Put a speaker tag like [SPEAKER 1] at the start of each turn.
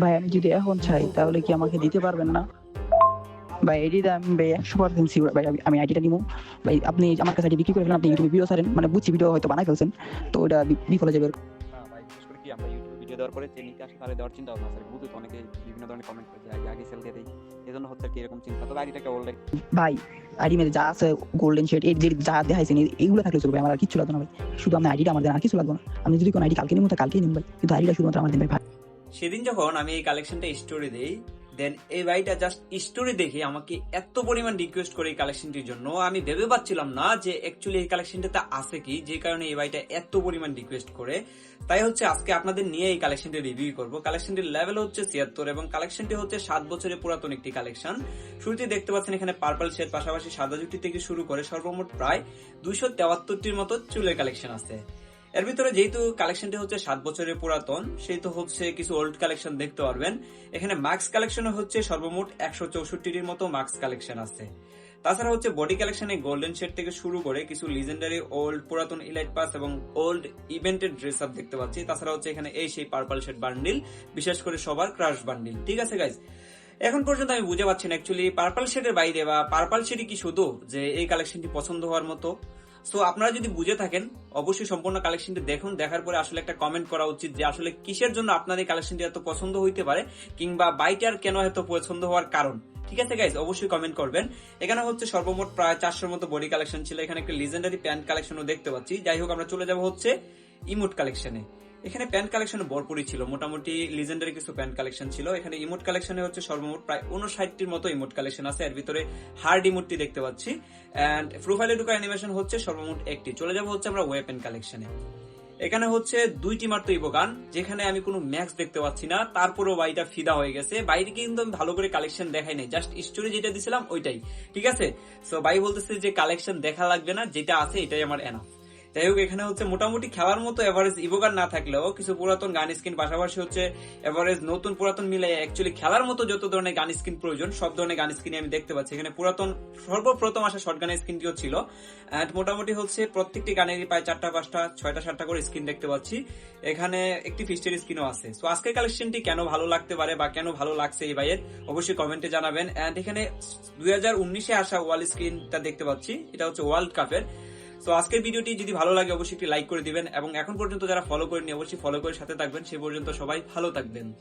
[SPEAKER 1] ভাই আমি যদি এখন চাই তাহলে কি আমাকে দিতে পারবেন না? ভাই এডিটা আমি ভাই একশো পার্সেন্ট শিওর ভাই আমি- আমি আইডিটা নিবো। ভাই আপনি আমার কাছে আইডি বিক্রি করে ফেলেন আপনি ইউটিউবে ভিডিও ছাড়েন মানে বুঝছি ভিডিও হয়তো বানাই ফেলছেন তো ওটা বিফলে যাবে
[SPEAKER 2] বিশেষ করে কি আমরা ইউটিউবে ভিডিও দেওয়ার পরে যে নিতে আসে তাহলে দেওয়ার চিন্তা ভাবনা আছে। বুঝে অনেকে বিভিন্ন ধরনের কমেন্ট করে যে আগে আগে সেল দিয়ে দেয় এই জন্য হচ্ছে আর কি এরকম চিন্তা। তবে আইডিটাকে অলরেডি
[SPEAKER 1] ভাই আইডি মেরে যা আছে গোল্ডেন শেড এই যে যা দেখাইছেন এই- এইগুলো থাকলে চলবে আমার আর কিছু লাগবে না ভাই। শুধু আপনার আইডিটা আমার দেন আর কিছু লাগবে না। আমি যদি কোনো আইডি কালকে নিবেন তো কালকেই নিন ভাই। কিন্তু আইডিটা শুধুমাত্র ভাই ভাই।
[SPEAKER 3] সেদিন যখন আমি এই কালেকশনটা স্টোরি দেই দেন এই ভাইটা জাস্ট স্টোরি দেখে আমাকে এত পরিমাণ রিকোয়েস্ট করে এই কালেকশনটির জন্য। আমি ভেবে পাচ্ছিলাম না যে অ্যাকচুয়ালি এই কালেকশনটাতে আছে কি, যে কারণে এই ভাইটা এত পরিমাণ রিকোয়েস্ট করে। তাই হচ্ছে আজকে আপনাদের নিয়ে এই কালেকশনটি রিভিউ করব। কালেকশনটির লেভেল হচ্ছে ছিয়াত্তর এবং কালেকশনটি হচ্ছে সাত বছরের পুরাতন একটি কালেকশন শুরুতে দেখতে পাচ্ছেন এখানে পার্পল শেড পাশাপাশি সাদা জুটি থেকে শুরু করে সর্বমোট প্রায় দুইশো তেয়াত্তরটির মতো চুলের কালেকশন আছে। এর ভিতরে যেহেতু কালেকশনটি হচ্ছে সাত বছরের পুরাতন, সেহেতু হচ্ছে কিছু ওল্ড কালেকশন দেখতে পারবেন। এখানে মাস্ক কালেকশন হচ্ছে সর্বমোট একশো চৌষট্টির মতো মাস্ক কালেকশন আছে। তাছাড়া হচ্ছে বডি কালেকশনে গোল্ডেন শেড থেকে শুরু করে কিছু লিজেন্ডারি ওল্ড পুরাতন ইলাইট পাস এবং ওল্ড ইভেন্টেড ড্রেস আপ দেখতে পাচ্ছি। তাছাড়া হচ্ছে এখানে এই সেই পার্পল শেড বান্ডিল বিশেষ করে সবার ক্রাশ বান্ডিল ঠিক আছে গাইজ এখন পর্যন্ত আমি বুঝে পাচ্ছি না অ্যাকচুয়ালি পার্পল শেডের বাইরে বা পার্পল শেডই কি শুধু যে এই কালেকশনটি পছন্দ হওয়ার মতো? সো আপনারা যদি বুঝে থাকেন, অবশ্যই সম্পূর্ণ কালেকশনটি দেখুন, দেখার পরে আসলে একটা কমেন্ট করা উচিত যে আসলে কিসের জন্য আপনার এই কালেকশনটি এত পছন্দ হইতে পারে কিংবা বাইটার কেন এত পছন্দ হওয়ার কারণ? ঠিক আছে গাইজ অবশ্যই কমেন্ট করবেন। এখানে হচ্ছে সর্বমোট প্রায় চারশোর মতো বডি কালেকশন ছিল। এখানে একটা লিজেন্ডারি প্যান্ট কালেকশনও দেখতে পাচ্ছি। যাই হোক, আমরা চলে যাব হচ্ছে ইমোট কালেকশনে এখানে প্যান্ট কালেকশন ভরপুরই ছিল। মোটামুটি লিজেন্ডারি কিছু প্যান্ট কালেকশন ছিল। এখানে ইমোট কালেকশনে হচ্ছে সর্বমোট প্রায় উনষাটটির মতো ইমোট কালেকশন আছে। এর ভিতরে হার্ড ইমোটটি দেখতে পাচ্ছি। এন্ড প্রোফাইলে ঢুকা অ্যানিমেশন হচ্ছে সর্বমোট একটি। চলে যাব হচ্ছে আমরা ওয়েপেন কালেকশনে। এখানে হচ্ছে দুইটি মাত্র ইবোগান, যেখানে আমি কোনো ম্যাক্স দেখতে পাচ্ছি না। তারপরেও বাইটা ফিদা হয়ে গেছে। বাইরে কিন্তু আমি ভালো করে কালেকশন দেখাই নাই। জাস্ট স্টোরি যেটা দিছিলাম, ওইটাই। ঠিক আছে? সো বাই বলতেছে যে কালেকশন দেখা লাগবে না, যেটা আছে, এটাই আমার এনা যাই হোক, এখানে হচ্ছে মোটামুটি খেলার মতো এভারেজ ইভোগান না থাকলেও কিছু পুরাতন গান স্কিন পাশাপাশি হচ্ছে এভারেজ নতুন পুরাতন মিলে অ্যাকচুয়ালি খেলার মতো যত ধরনের গান স্কিন প্রয়োজন, সব ধরনের গান স্কিন আমি দেখতে পাচ্ছি। এখানে পুরাতন, সর্বপ্রথম আসা শর্ট গানের স্কিনটিও ছিল। অ্যান্ড মোটামুটি হচ্ছে প্রত্যেকটি গানেরই প্রায় চারটা, পাঁচটা, ছয়টা, সাতটা করে স্কিন দেখতে পাচ্ছি। এখানে একটি ফিস্টের স্কিনও আছে। তো আজকের কালেকশনটি কেন ভালো লাগতে পারে বা কেন ভালো লাগছে এই ভাইয়ের অবশ্যই কমেন্টে জানাবেন। অ্যান্ড এখানে দুই হাজার উনিশে আসা ওয়াল স্ক্রিনটা দেখতে পাচ্ছি। এটা হচ্ছে ওয়ার্ল্ড কাপের। তো আজকের ভিডিওটি যদি ভালো লাগে, অবশ্যই একটি লাইক করে দিবেন। এবং এখন পর্যন্ত যারা ফলো করেনি অবশ্যই ফলো করে সাথে থাকবেন। সে পর্যন্ত সবাই ভালো থাকবেন।